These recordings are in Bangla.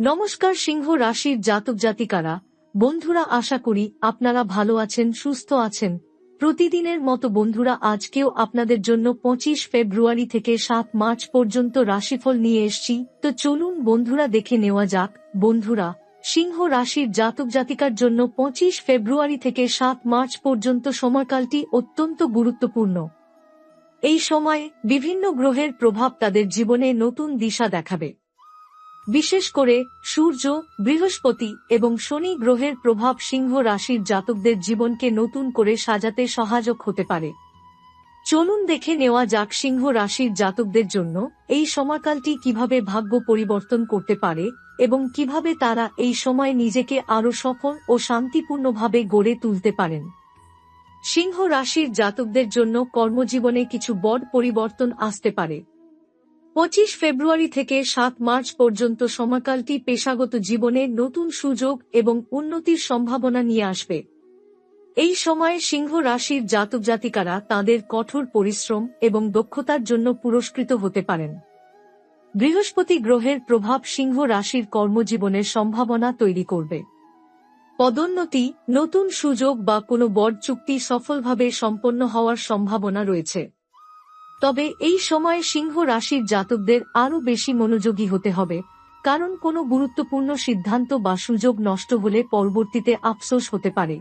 নমস্কার সিংহ রাশির জাতক জাতিকারা। বন্ধুরা, আশা করি আপনারা ভালো আছেন, সুস্থ আছেন। প্রতিদিনের মতো বন্ধুরা, আজকেও আপনাদের জন্য পঁচিশ ফেব্রুয়ারি থেকে সাত মার্চ পর্যন্ত রাশিফল নিয়ে এসছি। তো চলুন বন্ধুরা, দেখে নেওয়া যাক। বন্ধুরা, সিংহ রাশির জাতক জাতিকার জন্য পঁচিশ ফেব্রুয়ারি থেকে সাত মার্চ পর্যন্ত সময়কালটি অত্যন্ত গুরুত্বপূর্ণ। এই সময়ে বিভিন্ন গ্রহের প্রভাব তাদের জীবনে নতুন দিশা দেখাবে। বিশেষ করে সূর্য, বৃহস্পতি এবং শনি গ্রহের প্রভাব সিংহ রাশির জাতকদের জীবনকে নতুন করে সাজাতে সহায়ক হতে পারে। চলুন দেখে নেওয়া যাক সিংহ রাশির জাতকদের জন্য এই সময়কালটি কীভাবে ভাগ্য পরিবর্তন করতে পারে এবং কীভাবে তারা এই সময় নিজেকে আরও সফল ও শান্তিপূর্ণভাবে গড়ে তুলতে পারেন। সিংহ রাশির জাতকদের জন্য কর্মজীবনে কিছু বড় পরিবর্তন আসতে পারে। পঁচিশ ফেব্রুয়ারি থেকে সাত মার্চ পর্যন্ত সময়কালটি পেশাগত জীবনে নতুন সুযোগ এবং উন্নতির সম্ভাবনা নিয়ে আসবে। এই সময়ে সিংহ রাশির জাতক জাতিকারা তাঁদের কঠোর পরিশ্রম এবং দক্ষতার জন্য পুরস্কৃত হতে পারেন। বৃহস্পতি গ্রহের প্রভাব সিংহ রাশির কর্মজীবনের সম্ভাবনা তৈরি করবে। পদোন্নতি, নতুন সুযোগ বা কোনো বড় চুক্তি সফলভাবে সম্পন্ন হওয়ার সম্ভাবনা রয়েছে। তবে এই সময়ে সিংহ রাশির জাতকদের আরও বেশি মনোযোগী হতে হবে, কারণ কোনো গুরুত্বপূর্ণ সিদ্ধান্ত বা সুযোগ নষ্ট হলে পরবর্তীতে আফসোস হতে পারে।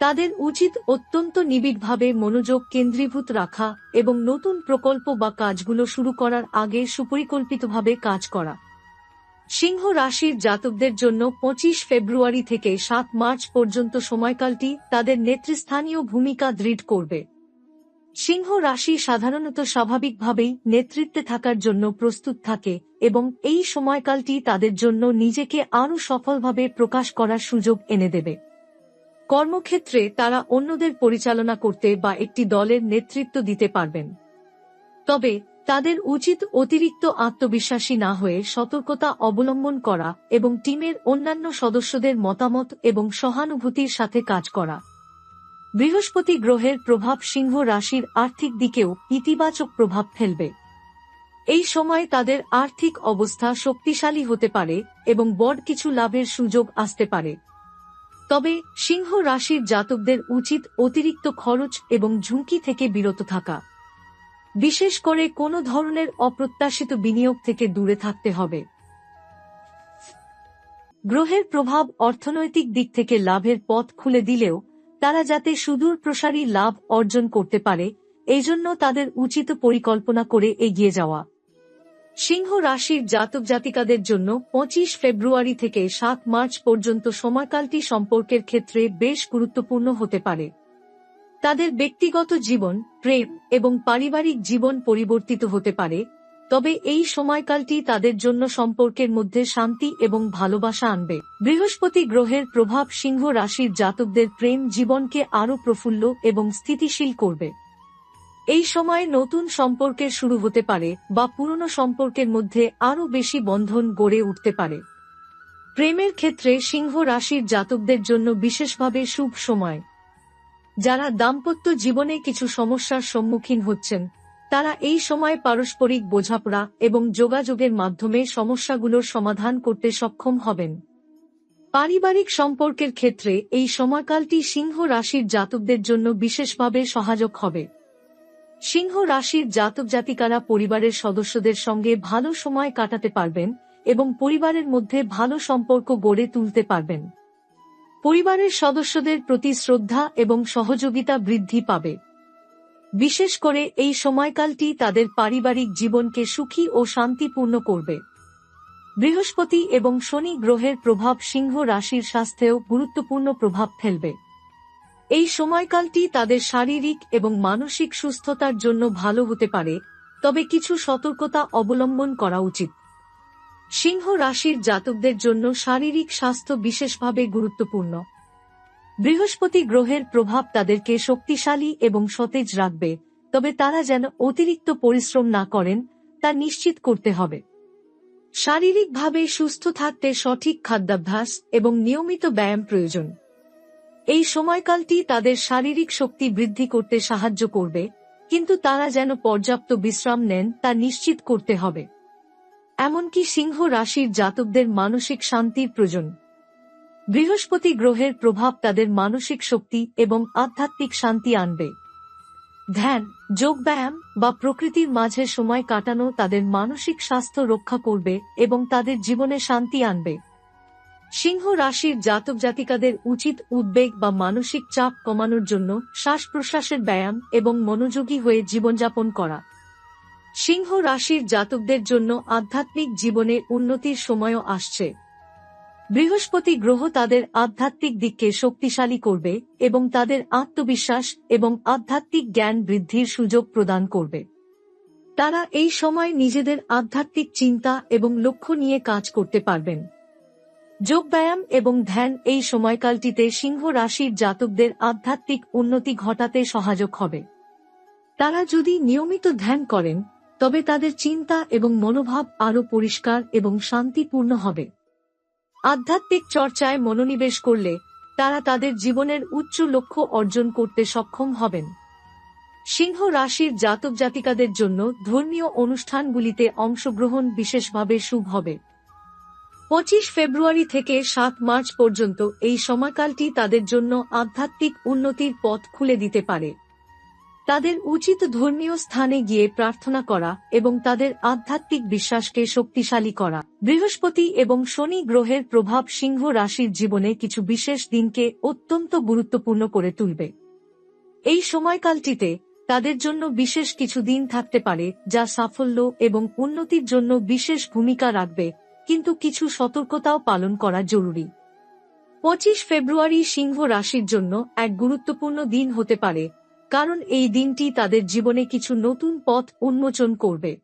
তাদের উচিত অত্যন্ত নিবিড়ভাবে মনোযোগ কেন্দ্রীভূত রাখা এবং নতুন প্রকল্প বা কাজগুলো শুরু করার আগে সুপরিকল্পিতভাবে কাজ করা। সিংহ রাশির জাতকদের জন্য পঁচিশ ফেব্রুয়ারি থেকে সাত মার্চ পর্যন্ত সময়কালটি তাদের নেতৃস্থানীয় ভূমিকা দৃঢ় করবে। সিংহ রাশি সাধারণত স্বাভাবিকভাবেই নেতৃত্বে থাকার জন্য প্রস্তুত থাকে এবং এই সময়কালটি তাদের জন্য নিজেকে আরও সফলভাবে প্রকাশ করার সুযোগ এনে দেবে। কর্মক্ষেত্রে তারা অন্যদের পরিচালনা করতে বা একটি দলের নেতৃত্ব দিতে পারবেন। তবে তাদের উচিত অতিরিক্ত আত্মবিশ্বাসী না হয়ে সতর্কতা অবলম্বন করা এবং টিমের অন্যান্য সদস্যদের মতামত এবং সহানুভূতির সাথে কাজ করা। বৃহস্পতি গ্রহের প্রভাব সিংহ রাশির আর্থিক দিকেও ইতিবাচক প্রভাব ফেলবে। এই সময় তাদের আর্থিক অবস্থা শক্তিশালী হতে পারে এবং বড় কিছু লাভের সুযোগ আসতে পারে। তবে সিংহ রাশির জাতকদের উচিত অতিরিক্ত খরচ এবং ঝুঁকি থেকে বিরত থাকা। বিশেষ করে কোনো ধরনের অপ্রত্যাশিত বিনিয়োগ থেকে দূরে থাকতে হবে। গ্রহের প্রভাব অর্থনৈতিক দিক থেকে লাভের পথ খুলে দিলেও তারা যাতে সুদূর প্রসারী লাভ অর্জন করতে পারে, এজন্য তাদের উচিত পরিকল্পনা করে এগিয়ে যাওয়া। সিংহ রাশির জাতক জাতিকাদের জন্য পঁচিশ ফেব্রুয়ারি থেকে সাত মার্চ পর্যন্ত সময়কালটি সম্পর্কের ক্ষেত্রে বেশ গুরুত্বপূর্ণ হতে পারে। তাদের ব্যক্তিগত জীবন, প্রেম এবং পারিবারিক জীবন পরিবর্তিত হতে পারে তবে এই সময়কালটি তাদের জন্য সম্পর্কের মধ্যে শান্তি এবং ভালোবাসা আনবে। বৃহস্পতি গ্রহের প্রভাব সিংহ রাশির জাতকদের প্রেম জীবনকে আরও প্রফুল্ল এবং স্থিতিশীল করবে। এই সময়ে নতুন সম্পর্কের শুরু হতে পারে বা পুরনো সম্পর্কের মধ্যে আরও বেশি বন্ধন গড়ে উঠতে পারে। প্রেমের ক্ষেত্রে সিংহ রাশির জাতকদের জন্য বিশেষভাবে শুভ সময়। যারা দাম্পত্য জীবনে কিছু সমস্যার সম্মুখীন হচ্ছেন তারা এই সময় পারস্পরিক বোঝাপড়া এবং যোগাযোগের মাধ্যমে সমস্যাগুলোর সমাধান করতে সক্ষম হবেন। পারিবারিক সম্পর্কের ক্ষেত্রে এই সময়কালটি সিংহ রাশির জাতকদের জন্য বিশেষভাবে সহায়ক হবে। সিংহ রাশির জাতক জাতিকারা পরিবারের সদস্যদের সঙ্গে ভালো সময় কাটাতে পারবেন এবং পরিবারের মধ্যে ভালো সম্পর্ক গড়ে তুলতে পারবেন। পরিবারের সদস্যদের প্রতি শ্রদ্ধা এবং সহযোগিতা বৃদ্ধি পাবে। বিশেষ করে এই সময়কালটি তাদের পারিবারিক জীবনকে সুখী ও শান্তিপূর্ণ করবে। বৃহস্পতি এবং শনি গ্রহের প্রভাব সিংহ রাশির স্বাস্থ্যেও গুরুত্বপূর্ণ প্রভাব ফেলবে। এই সময়কালটি তাদের শারীরিক এবং মানসিক সুস্থতার জন্য ভালো হতে পারে, তবে কিছু সতর্কতা অবলম্বন করা উচিত। সিংহ রাশির জাতকদের জন্য শারীরিক স্বাস্থ্য বিশেষভাবে গুরুত্বপূর্ণ। বৃহস্পতি গ্রহের প্রভাব তাদেরকে শক্তিশালী এবং সতেজ রাখবে, তবে তারা যেন অতিরিক্ত পরিশ্রম না করেন, তা নিশ্চিত করতে হবে। শারীরিকভাবে সুস্থ থাকতে সঠিক খাদ্যাভ্যাস এবং নিয়মিত ব্যায়াম প্রয়োজন। এই সময়কালটি তাদের শারীরিক শক্তি বৃদ্ধি করতে সাহায্য করবে, কিন্তু তারা যেন পর্যাপ্ত বিশ্রাম নেন, তা নিশ্চিত করতে হবে। এমনকি সিংহ রাশির জাতকদের মানসিক শান্তির প্রয়োজন। বৃহস্পতি গ্রহের প্রভাব তাদের মানসিক শক্তি এবং আধ্যাত্মিক শান্তি আনবে। ধ্যান, যোগব্যায়াম বা প্রকৃতির মাঝে সময় কাটানো তাদের মানসিক স্বাস্থ্য রক্ষা করবে এবং তাদের জীবনে শান্তি আনবে। সিংহ রাশির জাতক জাতিকাদের উচিত উদ্বেগ বা মানসিক চাপ কমানোর জন্য শ্বাস প্রশ্বাসের ব্যায়াম এবং মনোযোগী হয়ে জীবনযাপন করা। সিংহ রাশির জাতকদের জন্য আধ্যাত্মিক জীবনে উন্নতির সময়ও আসছে। বৃহস্পতি গ্রহ তাদের আধ্যাত্মিক দিককে শক্তিশালী করবে এবং তাদের আত্মবিশ্বাস এবং আধ্যাত্মিক জ্ঞান বৃদ্ধির সুযোগ প্রদান করবে। তারা এই সময় নিজেদের আধ্যাত্মিক চিন্তা এবং লক্ষ্য নিয়ে কাজ করতে পারবেন। যোগব্যায়াম এবং ধ্যান এই সময়কালটিতে সিংহ রাশির জাতকদের আধ্যাত্মিক উন্নতি ঘটাতে সহায়ক হবে। তারা যদি নিয়মিত ধ্যান করেন, তবে তাদের চিন্তা এবং মনোভাব আরও পরিষ্কার এবং শান্তিপূর্ণ হবে। আধ্যাত্মিক চর্চায় মনোনিবেশ করলে তারা তাদের জীবনের উচ্চ লক্ষ্য অর্জন করতে সক্ষম হবেন। সিংহ রাশির জাতক জাতিকাদের জন্য ধর্মীয় অনুষ্ঠানগুলিতে অংশগ্রহণ বিশেষভাবে শুভ হবে। পঁচিশ ফেব্রুয়ারি থেকে সাত মার্চ পর্যন্ত এই সময়কালটি তাদের জন্য আধ্যাত্মিক উন্নতির পথ খুলে দিতে পারে। তাদের উচিত ধর্মীয় স্থানে গিয়ে প্রার্থনা করা এবং তাদের আধ্যাত্মিক বিশ্বাসকে শক্তিশালী করা। বৃহস্পতি এবং শনি গ্রহের প্রভাব সিংহ রাশির জীবনে কিছু বিশেষ দিনকে অত্যন্ত গুরুত্বপূর্ণ করে তুলবে। এই সময়কালটিতে তাদের জন্য বিশেষ কিছু দিন থাকতে পারে যা সাফল্য এবং উন্নতির জন্য বিশেষ ভূমিকা রাখবে, কিন্তু কিছু সতর্কতাও পালন করা জরুরি। পঁচিশ ফেব্রুয়ারি সিংহ রাশির জন্য এক গুরুত্বপূর্ণ দিন হতে পারে কারণ এই দিনটি তাদের জীবনে কিছু নতুন পথ উন্মোচন করবে।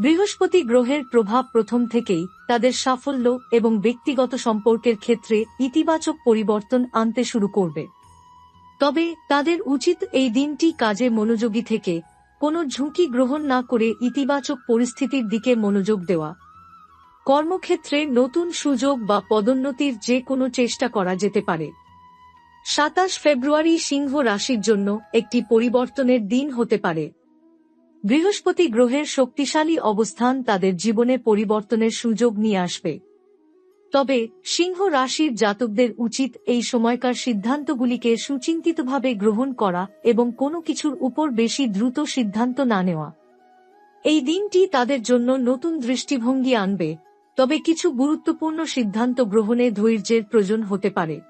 বৃহস্পতি গ্রহের প্রভাব প্রথম থেকেই তাদের সাফল্য এবং ব্যক্তিগত সম্পর্কের ক্ষেত্রে ইতিবাচক পরিবর্তন আনতে শুরু করবে। তবে তাদের উচিত এই দিনটি কাজে মনোযোগী থেকে কোনো ঝুঁকি গ্রহণ না করে ইতিবাচক পরিস্থিতির দিকে মনোযোগ দেওয়া। কর্মক্ষেত্রে নতুন সুযোগ বা পদোন্নতির যে কোনো চেষ্টা করা যেতে পারে। সাতাশ ফেব্রুয়ারি সিংহ রাশির জন্য একটি পরিবর্তনের দিন হতে পারে। বৃহস্পতি গ্রহের শক্তিশালী অবস্থান তাদের জীবনে পরিবর্তনের সুযোগ নিয়ে আসবে। তবে সিংহ রাশির জাতকদের উচিত এই সময়কার সিদ্ধান্তগুলিকে সুচিন্তিতভাবে গ্রহণ করা এবং কোনো কিছুর উপর বেশি দ্রুত সিদ্ধান্ত না নেওয়া। এই দিনটি তাদের জন্য নতুন দৃষ্টিভঙ্গি আনবে, তবে কিছু গুরুত্বপূর্ণ সিদ্ধান্ত গ্রহণে ধৈর্যের প্রয়োজন হতে পারে।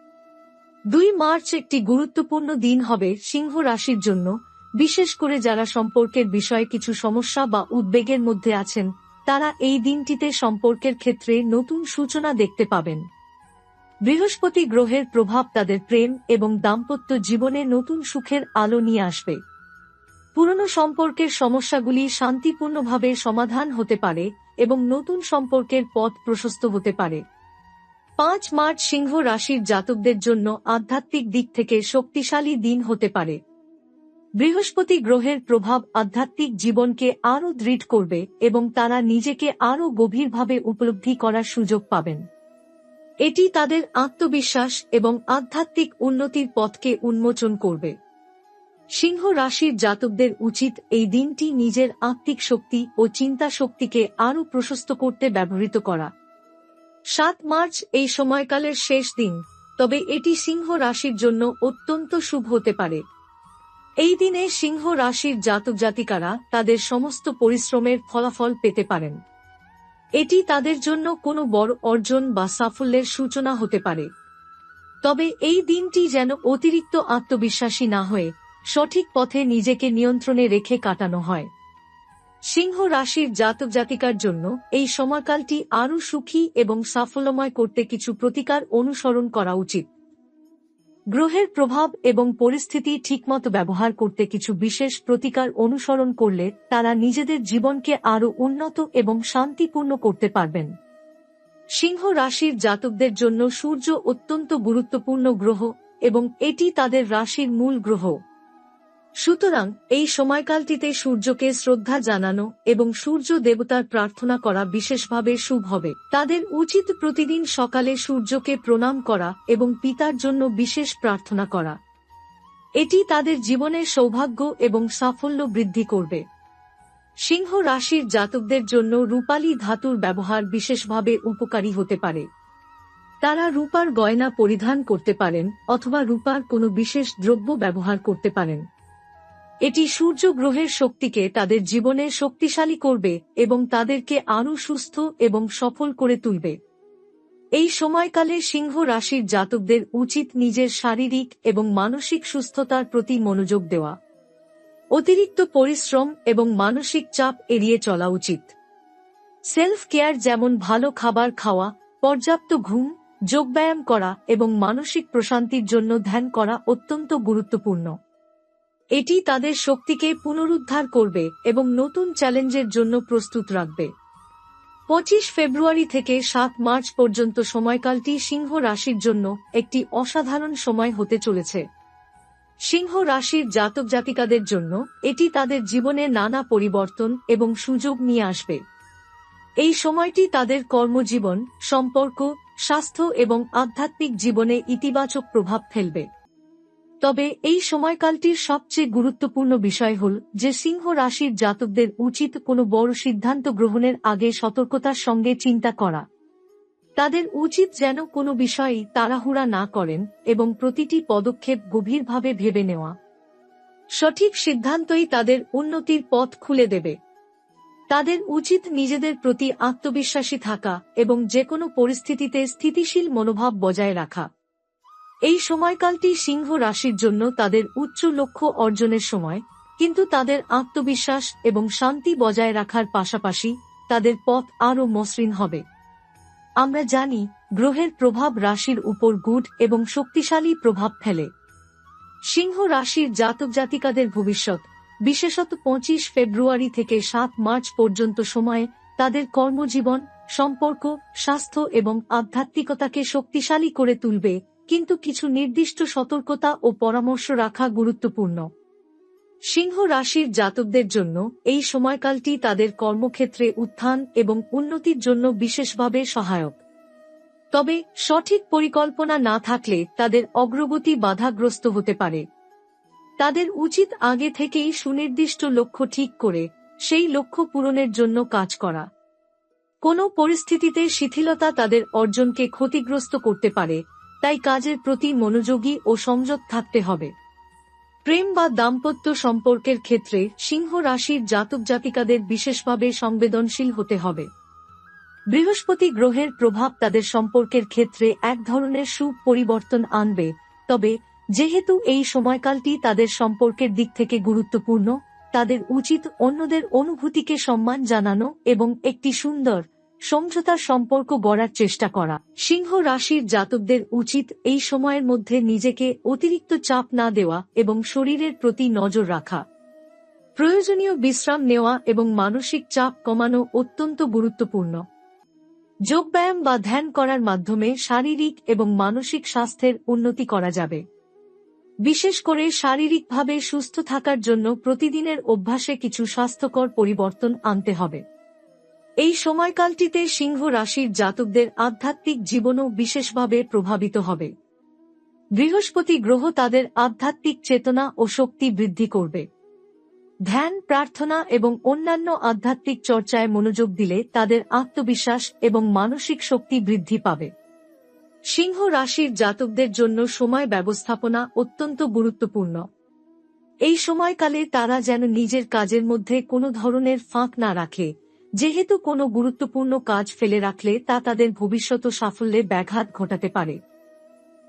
দুই মার্চ একটি গুরুত্বপূর্ণ দিন হবে সিংহ রাশির জন্য। বিশেষ করে যারা সম্পর্কের বিষয়ে কিছু সমস্যা বা উদ্বেগের মধ্যে আছেন, তারা এই দিনটিতে সম্পর্কের ক্ষেত্রে নতুন সূচনা দেখতে পাবেন। বৃহস্পতি গ্রহের প্রভাব তাদের প্রেম এবং দাম্পত্য জীবনে নতুন সুখের আলো নিয়ে আসবে। পুরনো সম্পর্কের সমস্যাগুলি শান্তিপূর্ণভাবে সমাধান হতে পারে এবং নতুন সম্পর্কের পথ প্রশস্ত হতে পারে। পাঁচ মার্চ সিংহ রাশির জাতকদের জন্য আধ্যাত্মিক দিক থেকে শক্তিশালী দিন হতে পারে। বৃহস্পতি গ্রহের প্রভাব আধ্যাত্মিক জীবনকে আরও দৃঢ় করবে এবং তারা নিজেকে আরও গভীরভাবে উপলব্ধি করার সুযোগ পাবেন। এটি তাদের আত্মবিশ্বাস এবং আধ্যাত্মিক উন্নতির পথকে উন্মোচন করবে। সিংহ রাশির জাতকদের উচিত এই দিনটি নিজের আত্মিক শক্তি ও চিন্তা শক্তিকে আরও প্রশস্ত করতে ব্যবহৃত করা। সাত মার্চ এই সময়কালের শেষ দিন, তবে এটি সিংহ রাশির জন্য অত্যন্ত শুভ হতে পারে। এই দিনে সিংহ রাশির জাতক জাতিকারা তাদের সমস্ত পরিশ্রমের ফলাফল পেতে পারেন। এটি তাদের জন্য কোনো বড় অর্জন বা সাফল্যের সূচনা হতে পারে। তবে এই দিনটি যেন অতিরিক্ত আত্মবিশ্বাসী না হয়ে সঠিক পথে নিজেকে নিয়ন্ত্রণে রেখে কাটানো হয়। সিংহ রাশির জাতক জাতিকার জন্য এই সময়কালটি আরও সুখী এবং সাফল্যময় করতে কিছু প্রতিকার অনুসরণ করা উচিত। গ্রহের প্রভাব এবং পরিস্থিতি ঠিকমতো ব্যবহার করতে কিছু বিশেষ প্রতিকার অনুসরণ করলে তারা নিজেদের জীবনকে আরও উন্নত এবং শান্তিপূর্ণ করতে পারবেন। সিংহ রাশির জাতকদের জন্য সূর্য অত্যন্ত গুরুত্বপূর্ণ গ্রহ এবং এটি তাদের রাশির মূল গ্রহ। সুতরাং, এই সময়কালটিতে সূর্যকে শ্রদ্ধা জানানো এবং সূর্য দেবতার প্রার্থনা করা বিশেষভাবে শুভ হবে। তাদের উচিত প্রতিদিন সকালে সূর্যকে প্রণাম করা এবং পিতার জন্য বিশেষ প্রার্থনা করা। এটি তাদের জীবনের সৌভাগ্য এবং সাফল্য বৃদ্ধি করবে। সিংহ রাশির জাতকদের জন্য রূপালী ধাতুর ব্যবহার বিশেষভাবে উপকারী হতে পারে। তারা রূপার গয়না পরিধান করতে পারেন অথবা রূপার কোনো বিশেষ দ্রব্য ব্যবহার করতে পারেন। এটি সূর্য গ্রহের শক্তিকে তাদের জীবনে শক্তিশালী করবে এবং তাদেরকে আরও সুস্থ এবং সফল করে তুলবে। এই সময়কালে সিংহ রাশির জাতকদের উচিত নিজের শারীরিক এবং মানসিক সুস্থতার প্রতি মনোযোগ দেওয়া। অতিরিক্ত পরিশ্রম এবং মানসিক চাপ এড়িয়ে চলা উচিত। সেলফ কেয়ার যেমন ভালো খাবার খাওয়া, পর্যাপ্ত ঘুম, যোগব্যায়াম করা এবং মানসিক প্রশান্তির জন্য ধ্যান করা অত্যন্ত গুরুত্বপূর্ণ। এটি তাদের শক্তিকে পুনরুদ্ধার করবে এবং নতুন চ্যালেঞ্জের জন্য প্রস্তুত রাখবে। পঁচিশ ফেব্রুয়ারি থেকে সাত মার্চ পর্যন্ত সময়কালটি সিংহ রাশির জন্য একটি অসাধারণ সময় হতে চলেছে। সিংহ রাশির জাতক জাতিকাদের জন্য এটি তাদের জীবনে নানা পরিবর্তন এবং সুযোগ নিয়ে আসবে। এই সময়টি তাদের কর্মজীবন, সম্পর্ক, স্বাস্থ্য এবং আধ্যাত্মিক জীবনে ইতিবাচক প্রভাব ফেলবে। তবে এই সময়কালটির সবচেয়ে গুরুত্বপূর্ণ বিষয় হল যে সিংহ রাশির জাতকদের উচিত কোনো বড় সিদ্ধান্ত গ্রহণের আগে সতর্কতার সঙ্গে চিন্তা করা। তাদের উচিত যেন কোনো বিষয়ই তাড়াহুড়া না করেন এবং প্রতিটি পদক্ষেপ গভীরভাবে ভেবে নেওয়া। সঠিক সিদ্ধান্তই তাদের উন্নতির পথ খুলে দেবে। তাদের উচিত নিজেদের প্রতি আত্মবিশ্বাসী থাকা এবং যে কোনো পরিস্থিতিতে স্থিতিশীল মনোভাব বজায় রাখা। এই সময়কালটি সিংহ রাশির জন্য তাদের উচ্চ লক্ষ্য অর্জনের সময়, কিন্তু তাদের আত্মবিশ্বাস এবং শান্তি বজায় রাখার পাশাপাশি তাদের পথ আরও মসৃণ হবে। আমরা জানি, গ্রহের প্রভাব রাশির উপর গুড এবং শক্তিশালী প্রভাব ফেলে। সিংহ রাশির জাতক জাতিকাদের ভবিষ্যৎ, বিশেষত পঁচিশ ফেব্রুয়ারি থেকে সাত মার্চ পর্যন্ত সময়ে তাদের কর্মজীবন, সম্পর্ক, স্বাস্থ্য এবং আধ্যাত্মিকতাকে শক্তিশালী করে তুলবে কিন্তু কিছু নির্দিষ্ট সতর্কতা ও পরামর্শ রাখা গুরুত্বপূর্ণ। সিংহ রাশির জাতকদের জন্য এই সময়কালটি তাদের কর্মক্ষেত্রে উত্থান এবং উন্নতির জন্য বিশেষভাবে সহায়ক। তবে সঠিক পরিকল্পনা না থাকলে তাদের অগ্রগতি বাধাগ্রস্ত হতে পারে। তাদের উচিত আগে থেকেই সুনির্দিষ্ট লক্ষ্য ঠিক করে সেই লক্ষ্য পূরণের জন্য কাজ করা। কোনো পরিস্থিতিতে শিথিলতা তাদের অর্জনকে ক্ষতিগ্রস্ত করতে পারে। তাই কাজের প্রতি মনোযোগী ও সংযত থাকতে হবে। প্রেম বা দাম্পত্য সম্পর্কের ক্ষেত্রে সিংহ রাশির জাতক জাতিকাদের বিশেষভাবে সংবেদনশীল হতে হবে। বৃহস্পতি গ্রহের প্রভাব তাদের সম্পর্কের ক্ষেত্রে এক ধরনের সুপরিবর্তন আনবে, তবে যেহেতু এই সময়কালটি তাদের সম্পর্কের দিক থেকে গুরুত্বপূর্ণ, তাদের উচিত অন্যদের অনুভূতিকে সম্মান জানানো এবং একটি সুন্দর সমঝোতার সম্পর্ক গড়ার চেষ্টা করা। সিংহ রাশির জাতকদের উচিত এই সময়ের মধ্যে নিজেকে অতিরিক্ত চাপ না দেওয়া এবং শরীরের প্রতি নজর রাখা। প্রয়োজনীয় বিশ্রাম নেওয়া এবং মানসিক চাপ কমানো অত্যন্ত গুরুত্বপূর্ণ। যোগব্যায়াম বা ধ্যান করার মাধ্যমে শারীরিক এবং মানসিক স্বাস্থ্যের উন্নতি করা যাবে। বিশেষ করে শারীরিকভাবে সুস্থ থাকার জন্য প্রতিদিনের অভ্যাসে কিছু স্বাস্থ্যকর পরিবর্তন আনতে হবে। এই সময়কালটিতে সিংহ রাশির জাতকদের আধ্যাত্মিক জীবনও বিশেষভাবে প্রভাবিত হবে। বৃহস্পতি গ্রহ তাদের আধ্যাত্মিক চেতনা ও শক্তি বৃদ্ধি করবে। ধ্যান, প্রার্থনা এবং অন্যান্য আধ্যাত্মিক চর্চায় মনোযোগ দিলে তাদের আত্মবিশ্বাস এবং মানসিক শক্তি বৃদ্ধি পাবে। সিংহ রাশির জাতকদের জন্য সময় ব্যবস্থাপনা অত্যন্ত গুরুত্বপূর্ণ। এই সময়কালে তারা যেন নিজের কাজের মধ্যে কোনো ধরনের ফাঁক না রাখে যেহেতু কোনো গুরুত্বপূর্ণ কাজ ফেলে রাখলে তা তাদের ভবিষ্যৎ সাফল্যে ব্যাঘাত ঘটাতে পারে।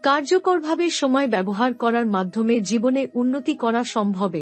কার্যকরভাবে সময় ব্যবহার করার মাধ্যমে জীবনে উন্নতি করা সম্ভবে।